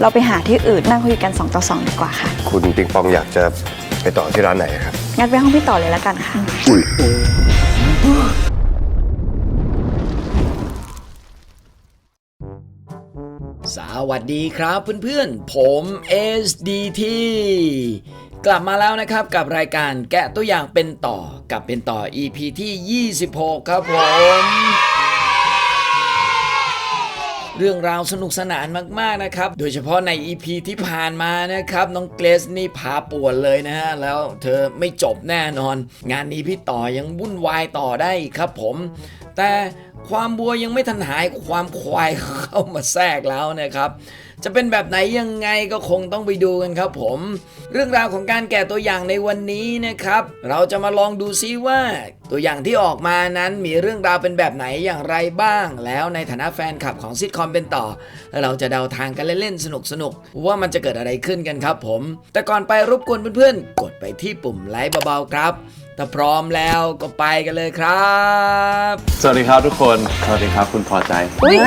เราไปหาที่อื่นนั่งคุยกัน 2 ต่อ 2 ดีกว่าค่ะ คุณปิงปองอยากจะไปต่อที่ร้านไหนครับ งั้นไปห้องพี่ต่อเลยแล้วกันค่ะสวัสดีครับเพื่อนๆ ผม SDT กลับมาแล้วนะครับกับรายการแกะตัวอย่างเป็นต่อกับเป็นต่อ EP ที่ 26 ครับผม เรื่องราวสนุกสนานมากๆนะครับ โดยเฉพาะใน EP ที่ผ่านมานะครับ น้องเกรซนี่พาป่วนเลยนะฮะ แล้วเธอไม่จบแน่นอน งานนี้พี่ต่อยังวุ่นวายต่อได้ครับผม แต่ ความบัวยังไม่ทันหายความควายเข้ามาแทรกแล้วนะครับ จะเป็นแบบไหนยังไงก็คงต้องไปดูกันครับผม เรื่องราวของการแกะตัวอย่างในวันนี้นะครับ เราจะมาลองดูซิว่า ตัวอย่างที่ออกมานั้นมีเรื่องราวเป็นแบบไหนอย่างไรบ้าง แล้วในฐานะแฟนคลับของซิทคอมเป็นต่อ เราจะเดาทางกันเล่นๆสนุกๆว่ามันจะเกิดอะไรขึ้นกันครับผม แต่ก่อนไปรบกวนเพื่อนๆกดไปที่ปุ่มไลค์เบาๆครับ ถ้าพร้อมแล้วก็ไปกันเลยครับ สวัสดีครับทุกคน สวัสดีครับคุณพอใจ อุ้ย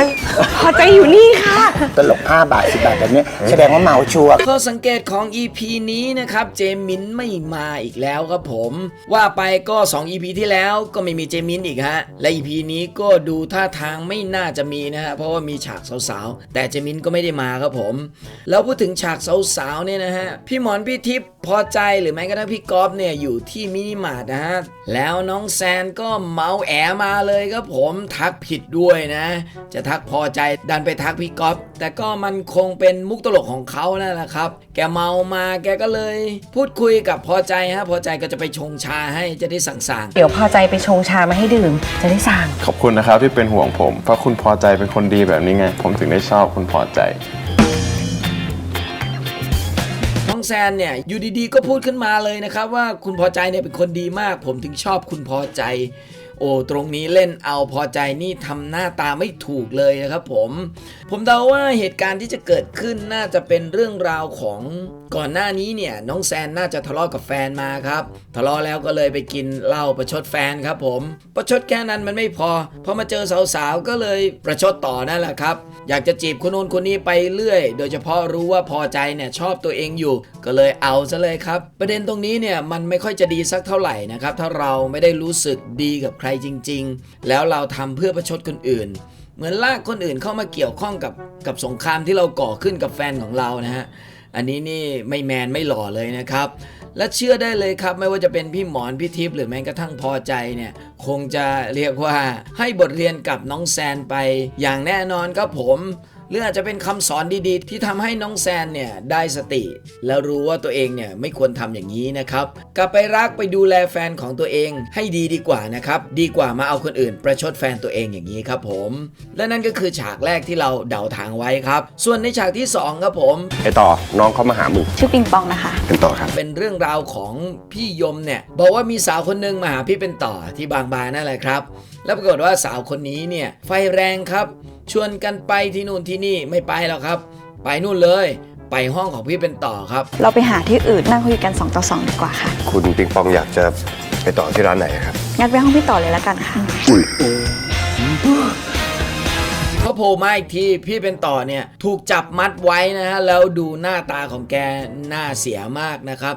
พอใจอยู่นี่ค่ะ ตลก5บาท 10 บาทแบบเนี้ยแสดงว่าเมาชัวร์ข้อสังเกตของ EP นี้นะครับ เจมินไม่มาอีกแล้วครับผม ว่าไปก็ 2 EP ที่แล้วก็ไม่มีเจมินอีกฮะ และ EP นี้ก็ดูท่าทางไม่น่าจะมีนะฮะ เพราะว่ามีฉากสาวๆ แต่เจมินก็ไม่ได้มาครับผม แล้วพูดถึงฉากสาวๆเนี่ยนะฮะ พี่หมอนพี่ทิพย์พอใจหรือแม้กระทั่งพี่ก๊อฟเนี่ยอยู่ที่มินิมาร์ทนะฮะ แล้วน้องแซนก็เมาแอมาเลยครับผมทักผิดด้วยนะ จะทักพอใจดันไปทักพี่ก๊อฟแต่ก็มันคงเป็นมุกตลกของเขานั่นแหละครับ แกเมามาแกก็เลย พูดคุยกับพอใจฮะพอใจก็จะไปชงชาให้จะได้สั่งๆเดี๋ยวพอใจไปชงชามาให้ดื่ม จะได้สั่งขอบคุณนะครับที่เป็นห่วงผม เพราะคุณพอใจเป็นคนดีแบบนี้ไง ผมถึงได้ชอบคุณพอใจน้ องแซนเนี่ยอยู่ดีๆก็พูดขึ้นมาเลยนะครับว่าคุณพอใจเนี่ยเป็นคนดีมาก ผมถึงชอบคุณพอใจ โอ้ตรงนี้เล่นเอาพอใจนี่ทำหน้าตาไม่ถูกเลยนะครับผม ผมเดาว่าเหตุการณ์ที่จะเกิดขึ้นน่าจะเป็นเรื่องราวของก่อนหน้านี้เนี่ยน้องแซนน่าจะทะเลาะกับแฟนมาครับทะเลาะแล้วก็เลยไปกินเหล้าประชดแฟนครับผมประชดแค่นั้นมันไม่พอพอมาเจอสาวๆก็เลยประชดต่อนั่นแหละครับ อยากจะจีบคนโน้นคนนี้ไปเรื่อย โดยเฉพาะรู้ว่าพอใจเนี่ยชอบตัวเองอยู่ ก็เลยเอาซะเลยครับ ประเด็นตรงนี้เนี่ยมันไม่ค่อยจะดีสักเท่าไหร่นะครับถ้าเราไม่ได้รู้สึกดีกับใครจริง ๆ แล้วเราทำเพื่อประชดคนอื่น เหมือนลากคนอื่นเข้ามาเกี่ยวข้องกับกับสงครามที่เราก่อขึ้นกับแฟนของเรานะฮะอันนี้นี่ไม่แมนไม่หล่อเลยนะครับ และเชื่อได้เลยครับไม่ว่าจะเป็นพี่หมอนพี่ทิพย์หรือแม้กระทั่งพอใจเนี่ยคงจะเรียกว่าให้บทเรียนกับน้องแซนไปอย่างแน่นอนครับผม หรืออาจจะเป็นคำสอนดีๆ ที่ทำให้น้องแซนเนี่ยได้สติ แล้วรู้ว่าตัวเองเนี่ยไม่ควรทำอย่างนี้นะครับ กลับไปรักไปดูแลแฟนของตัวเองให้ดีดีกว่านะครับ ดีกว่ามาเอาคนอื่น ประชดแฟนตัวเองอย่างนี้ครับผม และนั่นก็คือฉากแรกที่เราเดาทางไว้ครับ ส่วนในฉากที่สองครับผม ไอต่อน้องเขามาหามึงชื่อปิงปองนะคะ เป็นต่อครับ เป็นเรื่องราวของพี่ยมเนี่ยบอกว่ามีสาวคนหนึ่งมาหาพี่เป็นต่อที่บางบานนั่นแหละครับ แล้วปรากฏว่าสาวคนนี้เนี่ยไฟแรงครับ ชวนกันไปที่นู่นที่นี่ไม่ไปแล้วครับ ไปนู่นเลย ไปห้องของพี่เป็นต่อครับ เราไปหาที่อื่นนั่งคุยกัน2ต่อ2ดีกว่าค่ะ คุณปิงปองอยากจะไปต่อที่ร้านไหนครับ งั้นไปห้องพี่ต่อเลยแล้วกันค่ะ เขาโผล่มาอีกทีพี่เป็นต่อเนี่ยถูกจับมัดไว้นะฮะแล้วดูหน้าตาของแกหน้าเสียมากนะครับ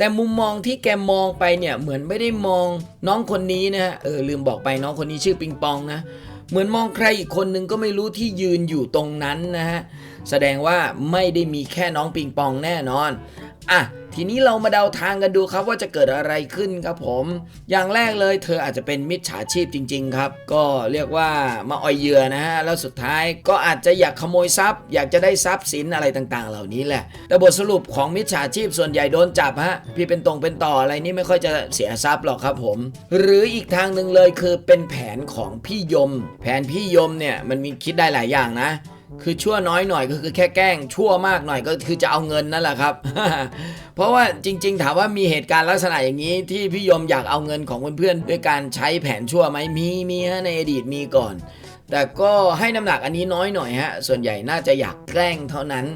แต่มุมมองที่แกมองไปเนี่ยเหมือนไม่ได้มองน้องคนนี้นะฮะเออลืมบอกไปน้องคนนี้ชื่อปิงปองนะเหมือนมองใครอีกคนนึงก็ไม่รู้ที่ยืนอยู่ตรงนั้นนะฮะแสดงว่าไม่ได้มีแค่น้องปิงปองแน่นอน อะทีนี้เรามาเดาทางกันดูครับว่าจะเกิดอะไรขึ้นครับผม อย่างแรกเลยเธออาจจะเป็นมิจฉาชีพจริง ๆ ครับ ก็เรียกว่ามาอ่อยเหยื่อนะฮะแล้วสุดท้ายก็อาจจะอยากขโมยทรัพย์ อยากจะได้ทรัพย์สินอะไรต่างๆ เหล่านี้แหละ แต่บทสรุปของมิจฉาชีพส่วนใหญ่โดนจับฮะพี่เป็นตรงเป็นต่ออะไรนี่ไม่ค่อยจะเสียทรัพย์หรอกครับผม หรืออีกทางหนึ่งเลยคือเป็นแผนของพี่ยม แผนพี่ยมเนี่ยมันมีคิดได้หลายอย่างนะ คือชั่วน้อยหน่อยก็คือแค่แกล้ง ชั่วมากหน่อยก็คือจะเอาเงินนั่นแหละครับ เพราะว่าจริง ๆ ถามว่ามีเหตุการณ์ลักษณะอย่างนี้ ที่พี่ยมอยากเอาเงินของเพื่อนๆด้วยการใช้แผนชั่วไหมมีมีฮะในอดีตมีก่อน แต่ก็ให้น้ำหนักอันนี้น้อยหน่อยฮะส่วนใหญ่น่าจะอยากแกล้งเท่านั้น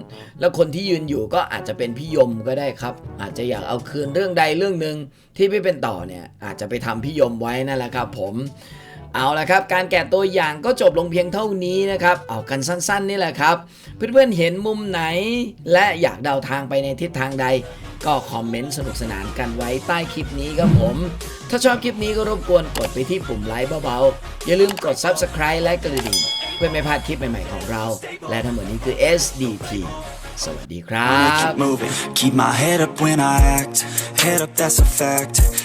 แล้วคนที่ยืนอยู่ก็อาจจะเป็นพี่ยมก็ได้ครับ อาจจะอยากเอาคืนเรื่องใดเรื่องหนึ่งที่พี่เป็นต่อเนี่ยอาจจะไปทำพี่ยมไว้นั่นแหละครับ ผม เอาละครับ การแกะตัวอย่างก็จบลงเพียงเท่านี้นะครับ เอากันสั้นๆนี่แหละครับ เพื่อนๆเห็นมุมไหน และอยากเดาทางไปในทิศทางใด ก็คอมเมนต์สนุกสนานกันไว้ใต้คลิปนี้ครับผม ถ้าชอบคลิปนี้ก็รบกวนกดไปที่ปุ่มไลค์เบาๆ อย่าลืมกด Subscribe และกระดิ่งเพื่อไม่พลาดคลิปใหม่ๆของเรา และทั้งหมดนี้คือ SDT สวัสดีครับ Keep my head up when I act. Head up, that's a fact.